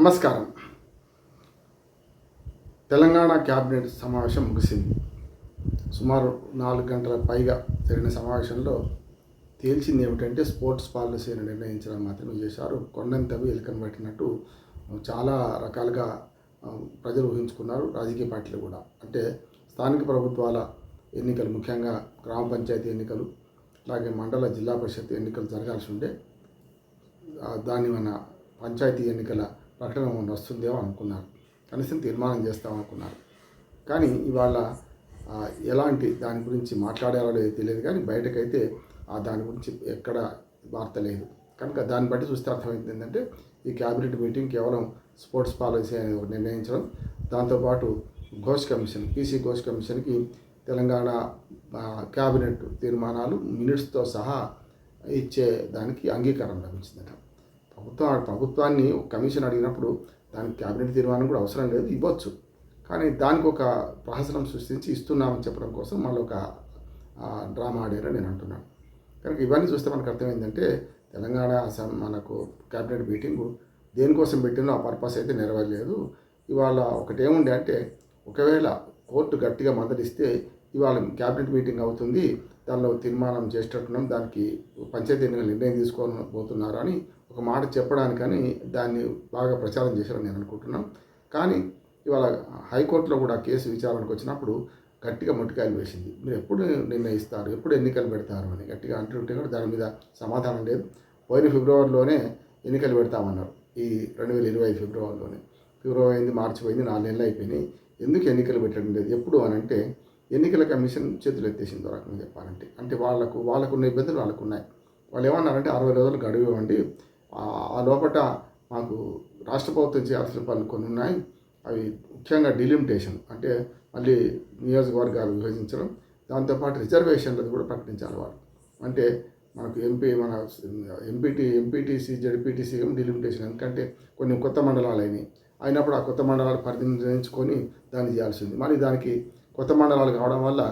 నమస్కారం. తెలంగాణ క్యాబినెట్ సమావేశం ముగిసింది. సుమారు నాలుగు గంటల పైగా జరిగిన సమావేశంలో తేల్చింది ఏమిటంటే స్పోర్ట్స్ పాలసీని నిర్ణయించడం మాత్రమే చేశారు. కొండంతవి ఎలుకను పెట్టినట్టు చాలా రకాలుగా ప్రజలు ఊహించుకున్నారు. రాజకీయ పార్టీలు కూడా. అంటే స్థానిక ప్రభుత్వాల ఎన్నికలు ముఖ్యంగా గ్రామ పంచాయతీ ఎన్నికలు అలాగే మండల జిల్లా పరిషత్ ఎన్నికలు జరగాల్సి ఉంటే దాని మన పంచాయతీ ఎన్నికల ప్రకటన మొన్న వస్తుందేమో అనుకున్నారు. కనీసం తీర్మానం చేస్తామనుకున్నారు కానీ ఇవాళ ఎలాంటి దాని గురించి మాట్లాడారో లేదో తెలియదు కానీ బయటకైతే ఆ దాని గురించి ఎక్కడ వార్త లేదు. కనుక దాన్ని బట్టి చూస్తే అర్థమైంది ఏంటంటే ఈ క్యాబినెట్ మీటింగ్ కేవలం స్పోర్ట్స్ పాలసీ అనేది ఒకటి నిర్ణయించడం దాంతోపాటు ఘోష్ కమిషన్ పీసీ ఘోష్ కమిషన్కి తెలంగాణ క్యాబినెట్ తీర్మానాలు మినిట్స్తో సహా ఇచ్చే దానికి అంగీకారం లభించిందట. ప్రభుత్వ ప్రభుత్వాన్ని ఒక కమిషన్ అడిగినప్పుడు దానికి క్యాబినెట్ తీర్మానం కూడా అవసరం లేదు ఇవ్వచ్చు. కానీ దానికి ఒక ప్రహసనం సృష్టించి ఇస్తున్నామని చెప్పడం కోసం మళ్ళీ ఒక డ్రామా ఆడారని నేను అంటున్నాను. కనుక ఇవన్నీ చూస్తే మనకు అర్థమైందంటే తెలంగాణ అసెం మనకు క్యాబినెట్ మీటింగు దేనికోసం పెట్టినో ఆ పర్పస్ అయితే నెరవేరలేదు. ఇవాళ ఒకటేముండే అంటే ఒకవేళ కోర్టు గట్టిగా మందలిస్తే ఇవాళ క్యాబినెట్ మీటింగ్ అవుతుంది దానిలో తీర్మానం చేసేటట్టున్నాం. దానికి పంచాయతీ ఎన్నికలు నిర్ణయం తీసుకోని పోతున్నారు అని ఒక మాట చెప్పడానికని దాన్ని బాగా ప్రచారం చేశారని నేను అనుకుంటున్నాను కానీ ఇవాళ హైకోర్టులో కూడా కేసు విచారణకు వచ్చినప్పుడు గట్టిగా మొట్టికాయలు వేసింది. మీరు ఎప్పుడు నిర్ణయిస్తారు? ఎప్పుడు ఎన్నికలు పెడతారు? అని గట్టిగా అంటుంటే కూడా దాని మీద సమాధానం లేదు. పోయిన ఫిబ్రవరిలోనే ఎన్నికలు పెడతామన్నారు. ఈ రెండు వేల ఇరవై ఐదు ఫిబ్రవరిలోనే. ఫిబ్రవరి అయింది మార్చి పోయింది నాలుగు నెలలు అయిపోయినాయి. ఎందుకు ఎన్నికలు పెట్టడం లేదు? ఎప్పుడు అని అంటే ఎన్నికల కమిషన్ చేతులు ఎత్తేసింది ఒక రకంగా చెప్పాలంటే. అంటే వాళ్ళకు వాళ్ళకున్న ఇబ్బందులు వాళ్ళకు ఉన్నాయి. వాళ్ళు ఏమన్నారంటే అరవై రోజులు గడువు ఇవ్వండి. ఆ- లోపల మాకు రాష్ట్ర ప్రభుత్వం చేయాల్సిన పనులు కొన్ని ఉన్నాయి. అవి ముఖ్యంగా డిలిమిటేషన్ అంటే మళ్ళీ నియోజకవర్గాలు విభజించడం దాంతోపాటు రిజర్వేషన్లు కూడా ప్రకటించాలి వాళ్ళు. అంటే మనకు ఎంపీ మన ఎంపీటీ ఎంపీటీసీ జడ్పీటీసీ డిలిమిటేషన్ ఎందుకంటే కొన్ని కొత్త మండలాలు అయినాయి. అయినప్పుడు ఆ కొత్త మండలాలు పరిధిని నిర్ణయించుకొని దాన్ని చేయాల్సింది మళ్ళీ దానికి కొత్త మండలాలు కావడం వల్ల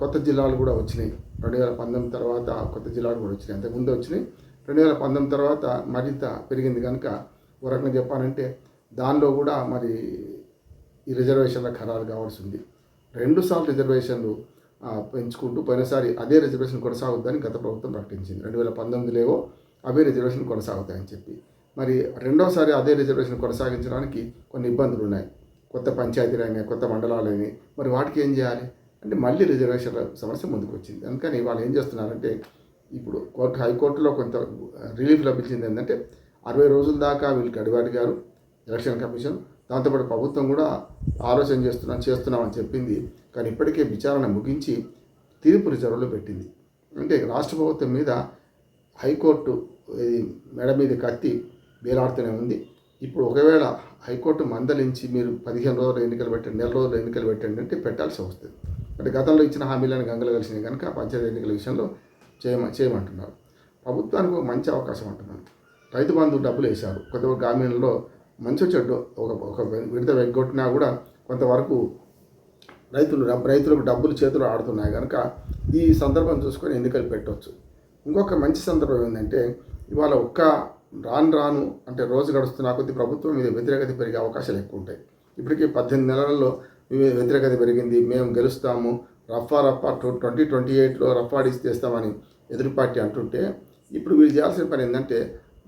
కొత్త జిల్లాలు కూడా వచ్చినాయి. రెండు వేల పంతొమ్మిది తర్వాత కొత్త జిల్లాలు కూడా వచ్చినాయి. అంతకుముందు వచ్చినాయి. రెండు వేల పంతొమ్మిది తర్వాత మరింత పెరిగింది కనుక ఒక రకంగా చెప్పాలంటే దానిలో కూడా మరి ఈ రిజర్వేషన్ల ఖరారు కావాల్సి ఉంది. రెండు సార్లు రిజర్వేషన్లు పెంచుకుంటూ పోయినసారి అదే రిజర్వేషన్ కొనసాగుద్దని గత ప్రభుత్వం ప్రకటించింది. రెండు వేల పంతొమ్మిదిలో అవే రిజర్వేషన్ కొనసాగుతాయని చెప్పి. మరి రెండోసారి అదే రిజర్వేషన్ కొనసాగించడానికి కొన్ని ఇబ్బందులు ఉన్నాయి కొత్త పంచాయతీలు కొత్త మండలాలు మరి వాటికి ఏం చేయాలి? అంటే మళ్ళీ రిజర్వేషన్ల సమస్య ముందుకు వచ్చింది అందుకని వాళ్ళు ఏం చేస్తున్నారంటే ఇప్పుడు కోర్టు హైకోర్టులో కొంత రిలీఫ్ లభించింది ఏంటంటే అరవై రోజుల దాకా వీళ్ళు గడువు అడిగారు ఎలక్షన్ కమిషన్ దాంతోపాటు ప్రభుత్వం కూడా ఆలోచన చేస్తున్నాం చేస్తున్నామని చెప్పింది. కానీ ఇప్పటికే విచారణ ముగించి తీర్పు రిజర్వ్లో పెట్టింది. అంటే రాష్ట్ర ప్రభుత్వం మీద హైకోర్టు ఇది మెడ మీద కత్తి వేలాడుతూనే ఉంది. ఇప్పుడు ఒకవేళ హైకోర్టు మందలించి మీరు పదిహేను రోజులు ఎన్నికలు పెట్టండి నెల రోజులు ఎన్నికలు పెట్టండి అంటే పెట్టాల్సి వస్తుంది. అంటే గతంలో ఇచ్చిన హామీలను గంగలు కలిసినాయి కనుక పంచాయతీ ఎన్నికల విషయంలో చేయమ చేయమంటున్నారు. ప్రభుత్వానికి ఒక మంచి అవకాశం అంటున్నాను రైతు బంధువు డబ్బులు వేశారు. కొంత గ్రామీణంలో మంచి చెడ్డు ఒక ఒక విడత వెగ్గొట్టినా కూడా కొంతవరకు రైతులు రైతులకు డబ్బులు చేతులు ఆడుతున్నాయి కనుక ఈ సందర్భం చూసుకొని ఎన్నికలు పెట్టవచ్చు ఇంకొక మంచి సందర్భం ఏంటంటే ఇవాళ ఒక్క రాను రాను అంటే రోజు గడుస్తున్న కొద్ది ప్రభుత్వం మీద వ్యతిరేకత పెరిగే అవకాశాలు ఎక్కువ ఉంటాయి. ఇప్పటికీ పద్దెనిమిది నెలలలో వ్యతిరేకత పెరిగింది. మేము గెలుస్తాము. రఫా రఫా ట్వంటీ ట్వంటీ ఎయిట్లో రఫాడీస్ చేస్తామని ఎదురు పార్టీ అంటుంటే ఇప్పుడు వీళ్ళు చేయాల్సిన పని ఏంటంటే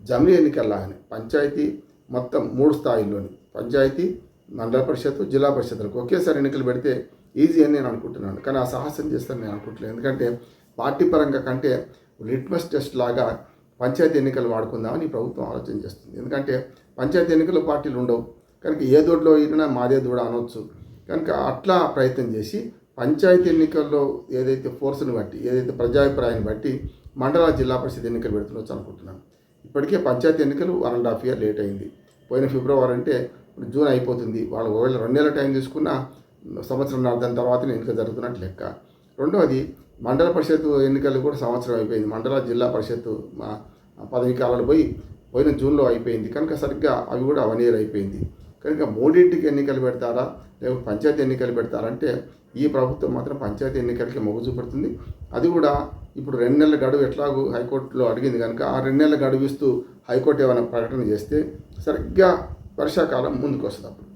జమిలీ ఎన్నికల్లాగానే పంచాయతీ మొత్తం మూడు స్థాయిల్లోని పంచాయతీ మండల పరిషత్ జిల్లా పరిషత్లకు ఒకేసారి ఎన్నికలు పెడితే ఈజీ అని నేను అనుకుంటున్నాను. కానీ ఆ సాహసం చేస్తాను నేను అనుకుంటున్నాను. ఎందుకంటే పార్టీ పరంగా కంటే లిట్మస్ టెస్ట్ లాగా పంచాయతీ ఎన్నికలు వాడుకుందామని ప్రభుత్వం ఆలోచన చేస్తుంది. ఎందుకంటే పంచాయతీ ఎన్నికలు పార్టీలు ఉండవు. కనుక ఏ దొడ్లో ఇరినా మాదే దూడ అనొచ్చు. కనుక అట్లా ప్రయత్నం చేసి పంచాయతీ ఎన్నికల్లో ఏదైతే ఫోర్స్ని బట్టి ఏదైతే ప్రజాభిప్రాయాన్ని బట్టి మండల జిల్లా పరిషత్ ఎన్నికలు పెడుతుండొచ్చు అనుకుంటున్నాను. ఇప్పటికే పంచాయతీ ఎన్నికలు one and half year late అయింది. పోయిన ఫిబ్రవరి అంటే ఇప్పుడు జూన్ అయిపోతుంది. వాళ్ళు ఒకవేళ రెండు నెలల టైం తీసుకున్న సంవత్సరం దాని తర్వాత ఎన్నిక జరుగుతున్నట్టు లెక్క. రెండవది మండల పరిషత్ ఎన్నికలు కూడా సంవత్సరం అయిపోయింది. మండల జిల్లా పరిషత్తు పదవి కాలాలు పోయి పోయిన జూన్లో అయిపోయింది. కనుక సరిగ్గా అవి కూడా వన్ ఇయర్ అయిపోయింది. కనుక మూడింటికి ఎన్నికలు పెడతారా? లేకపోతే పంచాయతీ ఎన్నికలు పెడతారంటే ఈ ప్రభుత్వం మాత్రం పంచాయతీ ఎన్నికలకి మొగ్గు చూపెడుతుంది. అది కూడా ఇప్పుడు రెండు నెలల గడువు ఎట్లాగూ హైకోర్టులో అడిగింది కనుక ఆ రెండు నెలల గడువు ఇస్తూ హైకోర్టు ఏమైనా ప్రకటన చేస్తే సరిగ్గా వర్షాకాలం ముందుకు వస్తుంది అప్పుడు.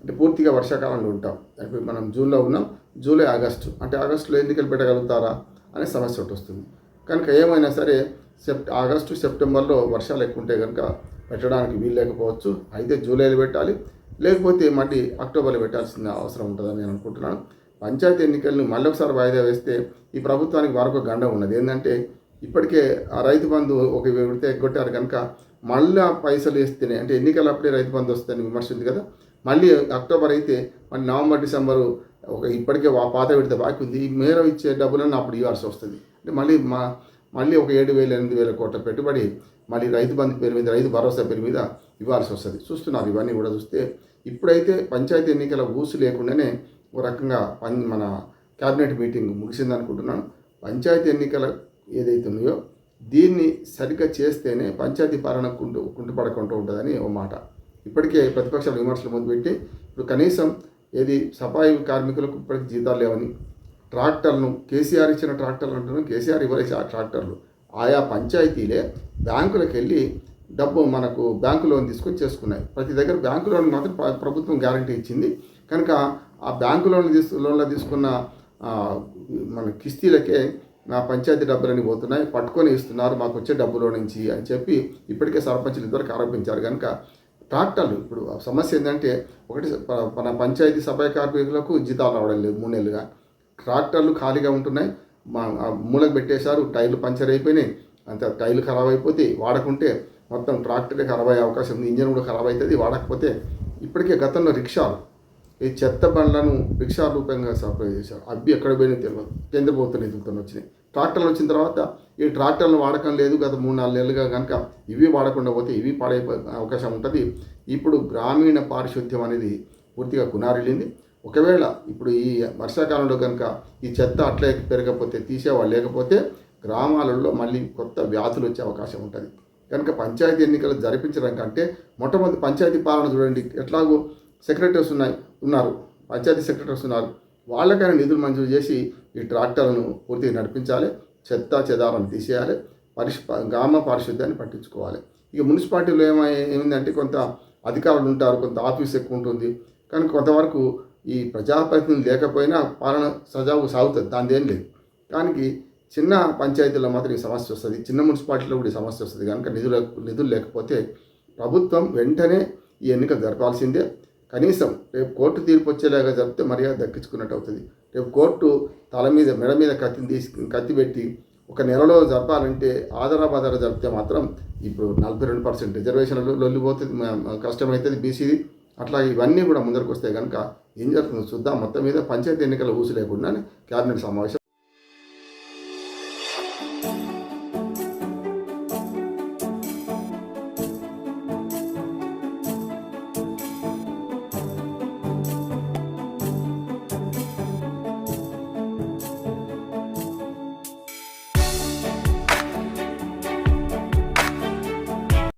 అంటే పూర్తిగా వర్షాకాలంలో ఉంటాం. ఇప్పుడు మనం జూన్లో ఉన్నాం. July August. అంటే ఆగస్టులో ఎన్నికలు పెట్టగలుగుతారా అనే సమస్య ఒకటి వస్తుంది. కనుక ఏమైనా సరే సెప్ట్ ఆగస్టు సెప్టెంబర్లో వర్షాలు ఎక్కువ ఉంటే కనుక పెట్టడానికి వీలు లేకపోవచ్చు. అయితే జూలైలో పెట్టాలి. లేకపోతే మళ్ళీ అక్టోబర్లో పెట్టాల్సిన అవసరం ఉంటుందని నేను అనుకుంటున్నాను. పంచాయతీ ఎన్నికలను మళ్ళీ ఒకసారి వాయిదా వేస్తే ఈ ప్రభుత్వానికి మరొక గండ ఉన్నది. ఏంటంటే ఇప్పటికే ఆ రైతు బంధు ఒక విడితే ఎగ్గొట్టారు కనుక మళ్ళీ పైసలు వేస్తేనే అంటే ఎన్నికలు అప్పుడే రైతు బంధు వస్తుందని విమర్శ ఉంది కదా మళ్ళీ అక్టోబర్ అయితే మళ్ళీ నవంబర్ డిసెంబరు ఒక ఇప్పటికే పాత పెడితే బాకీ ఉంది. ఈ మేర ఇచ్చే డబ్బులను అప్పుడు ఇవ్వాల్సి వస్తుంది. అంటే మళ్ళీ మా మళ్ళీ ఒక ఏడు వేల ఎనిమిది వేల కోట్ల పెట్టుబడి మళ్ళీ రైతు బంధు పేరు మీద రైతు భరోసా పేరు మీద ఇవ్వాల్సి వస్తుంది. చూస్తున్నారు ఇవన్నీ కూడా చూస్తే. ఇప్పుడైతే పంచాయతీ ఎన్నికల ఊసు లేకుండానే ఒక రకంగా పం మన క్యాబినెట్ మీటింగ్ ముగిసింది అనుకుంటున్నాను పంచాయతీ ఎన్నికల ఏదైతే ఉన్నాయో దీన్ని సరిగ్గా చేస్తేనే పంచాయతీ పాలన కుంటు కుంటుపడకుండా ఉంటుందని ఒక మాట. ఇప్పటికే ప్రతిపక్షాలు విమర్శలు మొదలుపెట్టి ఇప్పుడు కనీసం ఏది సఫాయి కార్మికులకు ఇప్పటికి జీతాలు లేవని ట్రాక్టర్లను కేసీఆర్ ఇచ్చిన ట్రాక్టర్లు అంటున్నాం కేసీఆర్ ఇవ్వలేసి ఆ ట్రాక్టర్లు. ఆయా పంచాయతీలే బ్యాంకులకు వెళ్ళి డబ్బు మనకు బ్యాంకు లోన్ తీసుకొని చేసుకున్నాయి. ప్రతి దగ్గర బ్యాంకు లోన్ మాత్రం ప్రభుత్వం గ్యారంటీ ఇచ్చింది. కనుక ఆ బ్యాంకు లోన్లు తీసు లోన్లో తీసుకున్న మన కిస్తీలకే నా పంచాయతీ డబ్బులన్నీ పోతున్నాయి పట్టుకొని ఇస్తున్నారు మాకు వచ్చే డబ్బులో నుంచి అని చెప్పి ఇప్పటికే సర్పంచులు ఇద్దరికి ఆరోపించారు. కనుక ట్రాక్టర్లు. ఇప్పుడు సమస్య ఏంటంటే ఒకటి మన పంచాయతీ సభ్య కార్మికులకు జీతాలు రావడం లేదు మూడు నెలలుగా. ట్రాక్టర్లు ఖాళీగా ఉంటున్నాయి. మా మూలకు పెట్టేశారు టైర్లు పంచర్ అయిపోయినాయి. అంత టైర్లు ఖరాబ్ అయిపోతే వాడకుంటే మొత్తం ట్రాక్టరే ఖరాబ్ అయ్యే అవకాశం ఉంది. ఇంజన్ కూడా ఖరాబ్ అవుతుంది వాడకపోతే ఇప్పటికే గతంలో రిక్షాలు ఈ చెత్త బండ్లను రిక్షా రూపంగా సప్లై చేశారు. అవి ఎక్కడ పోయినా తెలియదు కేంద్ర ప్రభుత్వ నిధులతో వచ్చినాయి. ట్రాక్టర్లు వచ్చిన తర్వాత ఈ ట్రాక్టర్లను వాడకం లేదు గత మూడు నాలుగు నెలలుగా కనుక ఇవి వాడకుండా పోతే ఇవి పాడైపో అవకాశం ఉంటుంది. ఇప్పుడు గ్రామీణ పారిశుద్ధ్యం అనేది పూర్తిగా కునారిల్లింది. ఒకవేళ ఇప్పుడు ఈ వర్షాకాలంలో కనుక ఈ చెత్త అట్లే పెరగకపోతే తీసేవాళ్ళు లేకపోతే గ్రామాలలో మళ్ళీ కొత్త వ్యాధులు వచ్చే అవకాశం ఉంటుంది. కనుక పంచాయతీ ఎన్నికలు జరిపించడం కంటే మొట్టమొదటి పంచాయతీ పాలన చూడండి. ఎట్లాగో సెక్రటరీస్ ఉన్నాయి ఉన్నారు పంచాయతీ సెక్రటరీస్ ఉన్నారు. వాళ్ళకైనా నిధులు మంజూరు చేసి ఈ ట్రాక్టర్లను పూర్తిగా నడిపించాలి. చెత్త చెదారం తీసేయాలి. పరిశు గ్రామ పారిశుద్ధ్యాన్ని పట్టించుకోవాలి. ఇక మున్సిపాలిటీలో ఏమై ఏమిందంటే కొంత అధికారులు ఉంటారు కొంత ఆఫీస్ ఎక్కువ ఉంటుంది. కానీ కొంతవరకు ఈ ప్రజాప్రతినిధులు లేకపోయినా పాలన సజావు సాగుతుంది. దాని ఏం లేదు. కానీ చిన్న పంచాయతీలో మాత్రం ఈ సమస్య వస్తుంది. చిన్న మున్సిపాలిటీలో కూడా ఈ సమస్య వస్తుంది. కనుక నిధులు నిధులు లేకపోతే ప్రభుత్వం వెంటనే ఈ ఎన్నికలు జరపాల్సిందే. కనీసం రేపు కోర్టు తీర్పు వచ్చేలాగా జరిపితే మర్యాద దక్కించుకున్నట్టు అవుతుంది. రేపు కోర్టు తల మీద మెడ మీద కత్తిని తీసి కత్తి పెట్టి ఒక నెలలో జరపాలంటే ఆధారాబాధార జరిపితే మాత్రం ఇప్పుడు నలభై రెండు పర్సెంట్ రిజర్వేషన్లు లొల్లిపోతుంది కష్టమైతుంది కష్టమవుతుంది బీసీది. అట్లా ఇవన్నీ కూడా ముందరకు వస్తాయి కనుక ఏం జరుగుతుందో చూద్దాం. మొత్తం మీద పంచాయతీ ఎన్నికల ఊసు లేకుండా క్యాబినెట్ సమావేశం